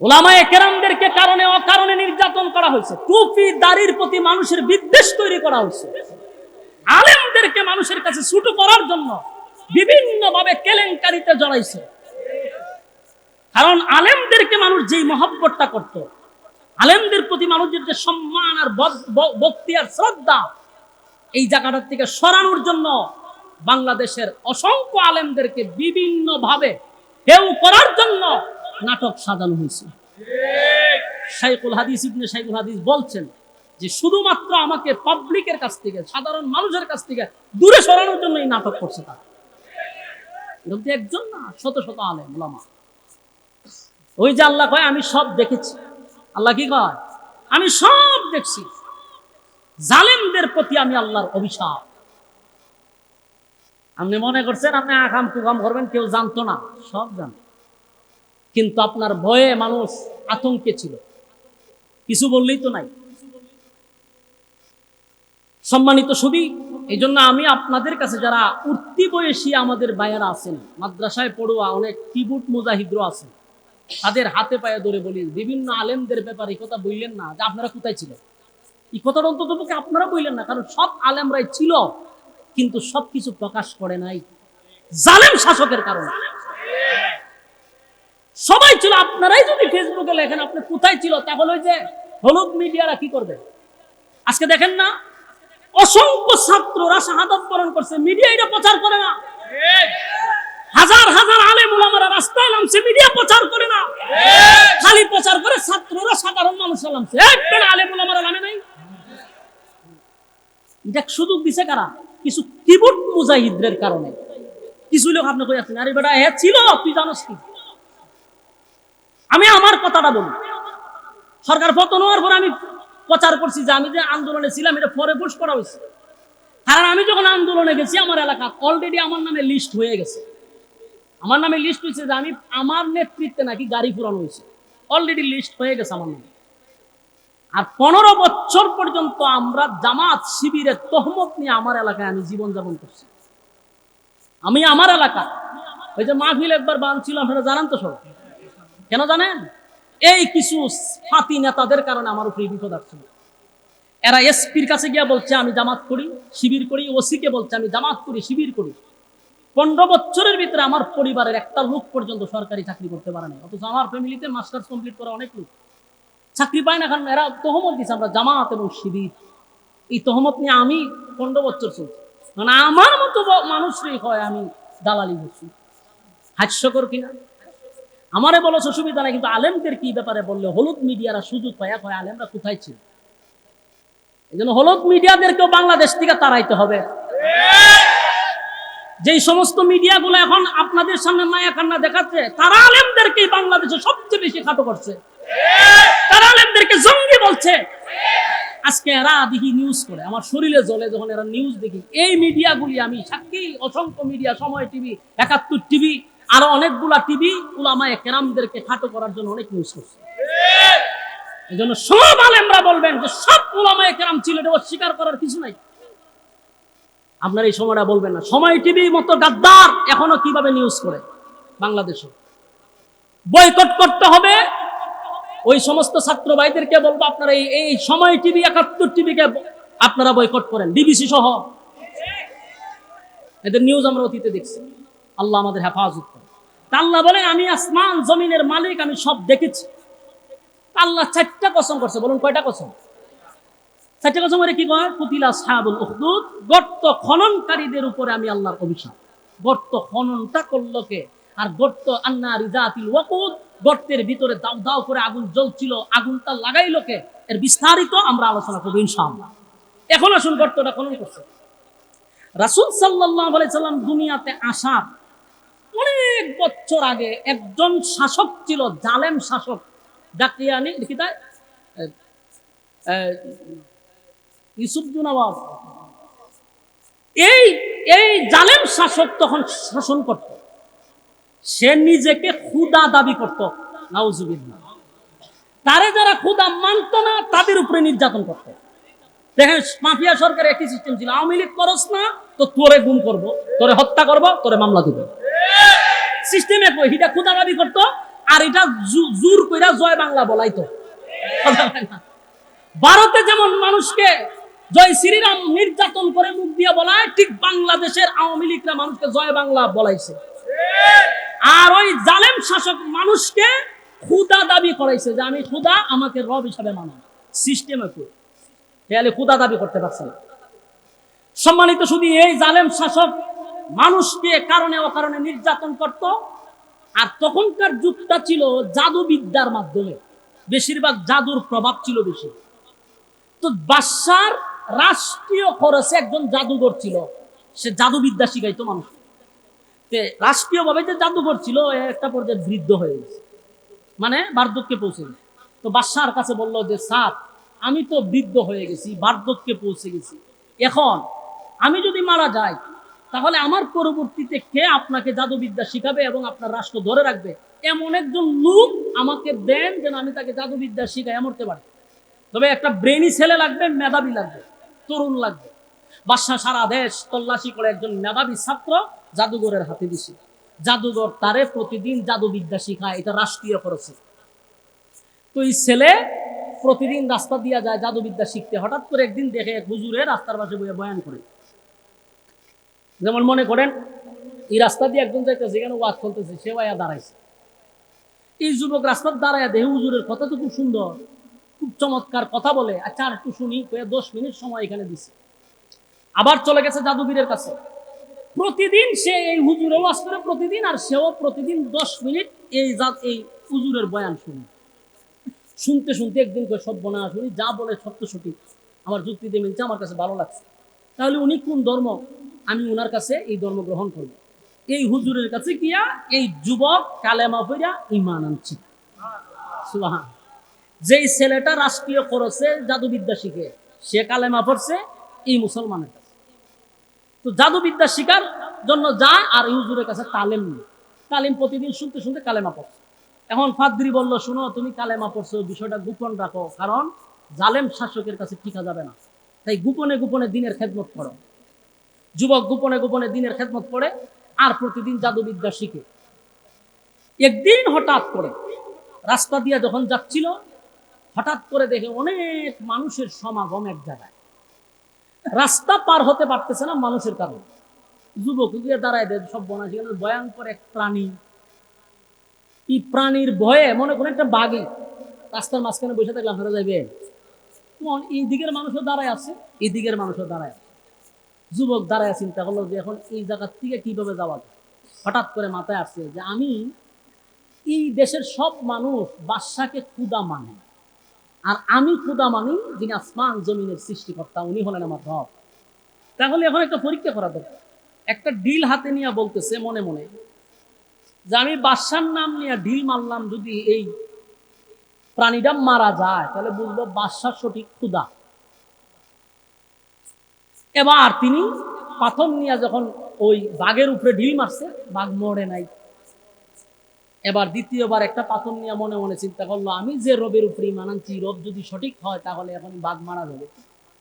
ওলামায়ে কেরামদেরকে কারণে অকারণে নির্যাতন করা হয়েছে। টুপি, দাড়ির প্রতি মানুষের বিদ্বেষ তৈরি করা হয়েছে। আলেমদেরকে মানুষের কাছে ছুটো করার জন্য কেলেঙ্কারিতে জড়াইছে। কারণ আলেমদেরকে মানুষ যেই মহব্বতটা করত, আলেমদের প্রতি মানুষের যে সম্মান আর ভক্তি আর শ্রদ্ধা, এই জায়গাটার থেকে সরানোর জন্য বাংলাদেশের অসংখ্য আলেমদেরকে বিভিন্ন ভাবে কেউ করার জন্য নাটক সাজানো হয়েছে। শাইকুল হাদিস, ইবনে শাইকুল হাদিস বলছেন যে শুধুমাত্র আমাকে পাবলিকের কাছ থেকে, সাধারণ মানুষের কাছ থেকে দূরে সরানোর জন্য এই নাটক করছে তারা। এরকম তো একজন না, শত শত আলেম ওলামা ওই যে আল্লাহ কয়, আমি সব দেখেছি। আল্লাহ কি কয়? আমি সব দেখছি। জালেমদের প্রতি আমি আল্লাহর অভিশাপ। আপনি মনে করছেন আপনি আকাম কুকাম করবেন, কেউ জানতো না, সব জান। কিন্তু আপনার ভয়ে মানুষ আতঙ্কে ছিল। কিছু বললেই তো নাই। সম্মানিত সুদী এই জন্য আমি আপনাদের কাছে যারা উঠতি বয়সী আমাদের বায়েরা আছেন, মাদ্রাসায় পড়ুয়া অনেক কিবুট মুজাহিদরা আছেন, তাদের হাতে পায়ে ধরে বলি, বিভিন্ন আলেমদের ব্যাপারে কথা বললেন না, যে আপনারা কোথায় ছিলেন এই কথাটা অন্তত পক্ষে আপনারা বললেন না, কারণ সব আলেমরাই ছিল, কিন্তু সবকিছু প্রকাশ করে নাই। জালেম শাসকের কারণে। সবাই ছিল, আপনারাই যদি ফেসবুকে লেখেন, আপনি কোথায় ছিল, তাহলে ওই যে হলুদ মিডিয়ারা কি করবে? আজকে দেখেন না, অসংখ্য ছাত্ররা শাহাদাত বরণ করছে, মিডিয়া এটা প্রচার করে না। হাজার হাজার আলেম ওলামারা রাস্তায় নামছে, মিডিয়া প্রচার করে না। খালি প্রচার করে ছাত্ররা সাধারণ নামছে। আলেম ওলামারা নামে নাই। এটা সুযোগ দিছে কারা? কিছু কিবুট মুজাহিদদের কারণে। কিছু লোক আপনি কই আছেন? আরে বেটা হ্যাঁ ছিল, তুই জানোস কি? আমি আমার কথাটা বলি। সরকার পতন হওয়ার পর আমি প্রচার করছি যে আমি যে আন্দোলনে ছিলাম, এটা পরে পোস্ট করা হয়েছে। কারণ আমি যখন আন্দোলনে গেছি, আমার এলাকা অলরেডি আমার নামে লিস্ট হয়ে গেছে। আমার নামে লিস্ট হয়েছে যে আমি আমার নেতৃত্বে নাকি গাড়ি পুরানো হয়েছে। অলরেডি লিস্ট হয়ে গেছে আমার নামে। আর পনেরো বছর পর্যন্ত আমরা জামাত শিবিরের তহমত নিয়ে আমার এলাকায় আমি জীবনযাপন করছি। আমি আমার এলাকা, ওই যে মাহফিল একবার বানছিল আপনারা জানান তো সব কেন জানেন? এই কিছু ফাতি নেতাদের কারণে আমার উপরে বিপদ আসছিল। এরা এসপির কাছে গিয়া বলছে, আমি জামাত করি, শিবির করি, ওসিকে বলছে, আমি জামাত করি, শিবির করি। পনেরো বছরের ভিতরে আমার পরিবারের একটা লোক পর্যন্ত সরকারি চাকরি করতে পারে না অথচ আমার ফ্যামিলিতে মাস্টার্স কমপ্লিট করা অনেক লোক। চাকরি পায় না কারণ এরা তহমত দিচ্ছে আমরা জামাত এবং শিবির। এই তহমত নিয়ে আমি পনেরো বছর চলছি। মানে আমার মতো মানুষই হয় আমি দালালি করছি। হাস্যকর কিনা? আমারে বলো অসুবিধা নাই কিন্তু আলেমদের কি ব্যাপারে বললে? হলুদ মিডিয়ারা সুযোগ পায় কয় আলেমরা কোথায় ছিল? এই জন্য হলুদ মিডিয়াদেরকেও বাংলাদেশ থেকে তাড়াইতে হবে। যেই সমস্ত মিডিয়াগুলো এখন আপনাদের সামনে মায়া কান্না দেখাচ্ছে, তারা আলেমদেরকে বাংলাদেশে সবচেয়ে বেশি খাটো করছে। তারা আলেমদেরকে জঙ্গি বলছে। আজকে এরা দেখি নিউজ করে, আমার শরীরে জ্বলে যখন এরা নিউজ দেখি। এই মিডিয়াগুলি আমি সাক্ষী, অসংখ্য মিডিয়া, সময় টিভি, একাত্তর টিভি আরও অনেকগুলা টিভি উলামায়ে কেরামদেরকে খাটো করার জন্য অনেক নিউজ করছে। এই জন্য সব আলেমরা বলবেন যে সব উলামায়ে কেরাম ছিল, এটা অস্বীকার করার কিছু নাই। আপনার এই সময়টা বলবেন না। সময় টিভি মতো গাদ্দার এখনও কীভাবে নিউজ করে? বাংলাদেশে। বয়কট করতে হবে। ওই সমস্ত ছাত্র ভাইদেরকে বলব, আপনারা এই এই সময় টিভি একাত্তর টিভিকে আপনারা বয়কট করেন। ডিবিসি সহ। এদের নিউজ আমরা অতীতে দেখছি। আল্লাহ আমাদের হেফাজত করে। আল্লাহ বলে আমি আসমান, জমিনের মালিক, আমি সব দেখেছি। আল্লাহ চারটা কসম করছে, বলুন কয়টা কসম? চারটা কসম করে কি কয়? পুতিলা সাহাবুল উখদুদ, গর্ত খননকারীদের উপরে আমি আল্লাহর অভিশাপ। গর্ত খননটা করল আর গর্ত আন্না রিজাতিল ওয়াকুদ, গর্তের ভিতরে দাও দাও করে আগুন জ্বলছিল, আগুনটা লাগাইলো কে? এর বিস্তারিত আমরা আলোচনা করব ইনশাআল্লাহ। এখন আসুন গর্তটা খনন করছে রাসূল আলাইহি সাল্লাম দুনিয়াতে আসার অনেক বছর আগে একজন শাসক ছিল, জালেম শাসক ডাকিয়ানি নবাব এই এই জালেম শাসক তখন শাসন করত। সে নিজেকে খুদা দাবি করত নাউজুবিল্লাহ তারে যারা খুদা মানত না, তাদের উপরে নির্যাতন করত। দেখেন, মাফিয়া সরকারের একটি সিস্টেম ছিল, আওয়ামী লীগ করস না, তো তোরে গুম করব, তোরে হত্যা করব, তোরে মামলা দিব। সিস্টেমে হিটা খুদা দাবি করতো, আর এটা জোর কইরা জয় বাংলা বলাইতো। ভারতে যেমন মানুষকে জয় শ্রীরাম নির্যাতন করে মুখ দিয়ে বলায়, ঠিক বাংলাদেশের আওয়ামী লীগরা মানুষকে জয় বাংলা বলাইছে। আর ওই জালেম শাসক মানুষকে খুদা দাবি করাইছে যে, আমি খুদা, আমাকে রব হিসাবে মানো। সিস্টেম একটু হেয়ালে খুদা দাবি করতে পারছে না। সম্মানিত শুধু এই জালেম শাসক মানুষকে কারণে অকারণে নির্যাতন করত। আর তখনকার যুগটা ছিল জাদুবিদ্যার মাধ্যমে। বেশিরভাগ জাদুর প্রভাব ছিল বেশি। তো বাদশার রাষ্ট্রীয় খরচে একজন জাদুঘর ছিল। সে জাদুবিদ্যা শিখাইতো মানুষ রাষ্ট্রীয়ভাবে যে জাদুঘর ছিল একটা পর্যায়ে বৃদ্ধ হয়ে গেছে। মানে বার্ধক্যে পৌঁছে গেছে। তো বাদশার কাছে বলল যে, স্যার, আমি তো বৃদ্ধ হয়ে গেছি, বার্ধক্যে পৌঁছে গেছি। এখন আমি যদি মারা যাই তাহলে আমার পরবর্তীতে কে আপনাকে জাদুবিদ্যা শিখাবে এবং আপনার রাষ্ট্র ধরে রাখবে? এমন একজন লোক আমাকে দেন যেন আমি তাকে জাদুবিদ্যা শিখাই মরতে পারি তবে একটা ব্রেনি ছেলে লাগবে, মেধাবী লাগবে, তরুণ লাগবে। বাদশাহ সারা দেশ তল্লাশি করে একজন মেধাবী ছাত্র জাদুঘরের হাতে দিছে। জাদুঘর তারে প্রতিদিন জাদুবিদ্যা শিখায়, এটা রাষ্ট্রীয় খরচে তো এই ছেলে প্রতিদিন রাস্তা দিয়া যায় জাদুবিদ্যা শিখতে, হঠাৎ করে একদিন দেখে এক হুজুরে রাস্তার পাশে বইয়ে বয়ান করে। যেমন মনে করেন, এই রাস্তা দিয়ে একজন যাইতেছে, এখানে ওয়াজ চলতেছে সে ভাইয়া দাঁড়াইছে। এই যুবক রাস্তার দাঁড়ায় দেহ হুজুরের কথা তো খুব সুন্দর, খুব চমৎকার কথা বলে। আচ্ছা আর একটু শুনি দশ মিনিট সময় এখানে দিছে। আবার চলে গেছে জাদুবীরের কাছে। প্রতিদিন সে এই হুজুরের ওয়াজ করে প্রতিদিন, আর সেও প্রতিদিন দশ মিনিট এই জাত এই হুজুরের বয়ান শুনে। শুনতে শুনতে একদিন করে সব বনা শুনি যা বলে সত্য সঠিক। আমার যুক্তিতে মিলছে, আমার কাছে ভালো লাগছে। তাহলে উনি কোন ধর্ম? আমি ওনার কাছে এই ধর্ম গ্রহণ করব। এই হুজুরের কাছে গিয়া এই যুবক কালেমা ফিরা ইমান আনছি। যেই ছেলেটা রাষ্ট্রীয় খরচে জাদুবিদ্যা শিখে, সে কালেমা পড়ছে এই মুসলমানের কাছে। তো জাদুবিদ্যা শিকার জন্য যায় আর হুজুরের কাছে তালিম নেই। তালিম প্রতিদিন শুনতে শুনতে কালেমা পড়ছে। এখন ফাদ্রি বলল, শুনো, তুমি কালেমা পড়ছো, বিষয়টা গোপন রাখো, কারণ জালেম শাসকের কাছে টিকা যাবে না। তাই গোপনে গোপনে দিনের খেদমত করো। যুবক গোপনে গোপনে দিনের খেদমত করে আর প্রতিদিন জাদুবিদ্যা শিখে। একদিন হঠাৎ করে রাস্তা দিয়ে যখন যাচ্ছিল, হঠাৎ করে দেখে অনেক মানুষের সমাগম এক জায়গায়। রাস্তা পার হতে পারতেছে না মানুষের কারণে। যুবক গিয়ে দাঁড়ায় দেয় সব বনা সেখানে ভয়ঙ্কর এক প্রাণী। এই প্রাণীর ভয়ে মনে করেন একটা বাঘে। রাস্তার মাঝখানে বসে থাকলে আপনারা যাবে এই দিকের মানুষও দাঁড়ায় আছে, এই দিকের মানুষও দাঁড়ায় আছে। যুবক দাঁড়ায় চিন্তা করল যে এখন এই জায়গার থেকে কীভাবে যাওয়া যায়? হঠাৎ করে মাথায় আসছে যে আমি এই দেশের সব মানুষ বাদশাকে ক্ষুদা মানে। আর আমি ক্ষুদা মানি যিনি আসমান জমিনের সৃষ্টিকর্তা, উনি হলেন আমার রব। তাহলে এখন একটা পরীক্ষা করা দরকার। একটা ডিল হাতে নিয়ে বলতেছে মনে মনে যে আমি বাদশার নাম নিয়ে ডিল মারলাম যদি এই প্রাণীটা মারা যায়, তাহলে বুঝব বাদশার সঠিক ক্ষুদা। এবার তিনি পাথর নিয়ে যখন ওই বাঘের উপরে ঢিল মারছে, বাঘ মরে নাই। এবার দ্বিতীয়বার একটা পাথর নিয়ে মনে মনে চিন্তা করল, আমি যে রবের উপরে ইমান রব যদি সঠিক হয় তাহলে এখন বাঘ মারা যাবে।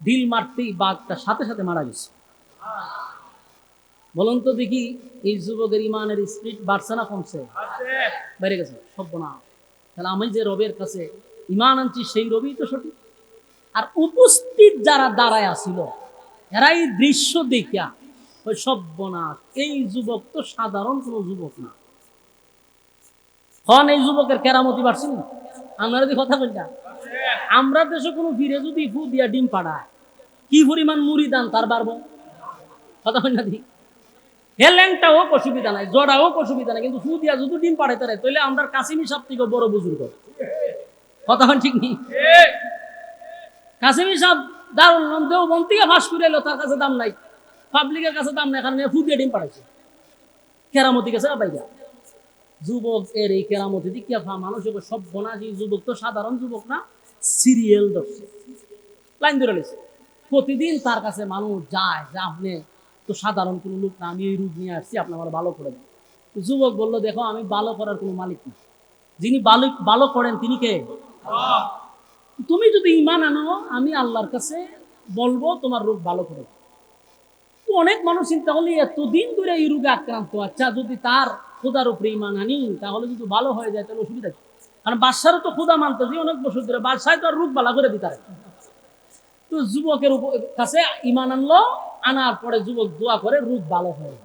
ঢিল মারতেই বাঘটা সাথে সাথে মারা গেছে। বলুন তো দেখি, এই যুবকের ইমানের স্পিড বাড়ছে না কমছে? বেড়ে গেছে সভ্য না তাহলে আমি যে রবের কাছে ইমান আনছি, সেই রবই তো সঠিক। আর উপস্থিত যারা দাঁড়ায় আসিল এরা এই দৃশ্য দেখিয়া ওই সব্যনাশ এই যুবক তো সাধারণ কোনো যুবক না। হন, এই যুবকের কেরামতি পারছি না? আমরা যদি কথা বলি আমরা দেশে কোনো ফিরে যদি ফু দিয়া ডিম পাড়ায়, কি পরিমাণ মুড়ি দান তার বাড়বো? কথা বলি না দি? হোক অসুবিধা নাই জড়া হোক অসুবিধা নাই, কিন্তু ফু দিয়া যদি ডিম পাড়াইতে রে তাহলে আমরা কাশিমি সব থেকে বড় বুজুর্গ। কথা হন ঠিক নেই কাশিমি সাহেব দারুণ নাম ফাঁস করে এলো, তার কাছে দাম নাই। পাবলিকের কাছে দাম নাই কারণ ডিম পাঠাইছে কেরামতি যুবক, এর এই কেরামতি মানুষ সব যুবক তো সাধারণ যুবক না সিরিয়াল লাইন ধরে প্রতিদিন তার কাছে মানুষ যায়, যে আপনি তো সাধারণ কোনো লোক না, আমি এই রূপ নিয়ে আসছি, আপনি আমার ভালো করে দেন। যুবক বলল, দেখো, আমি ভালো করার কোনো মালিক না। যিনি ভালো ভালো করেন, তিনি কে? তুমি যদি ইমান আনো, আমি আল্লাহর কাছে বলব তোমার রোগ ভালো করে। তো অনেক মানুষ চিন্তা করলে, এতদিন ধরে এই রোগে আক্রান্ত আচ্ছা যদি তার খোদার উপরে ইমান আনি, তাহলে যদি ভালো হয়ে যায়, তাহলে অসুবিধা কারণ বাদশারও তো খোদা মানতেছি, অনেক বছর ধরে বাদশাহ তো আর রূপ বালা করে দিতে তো যুবকের কাছে ইমান আনলো, আনার পরে যুবক দোয়া করে রূপ ভালো হয়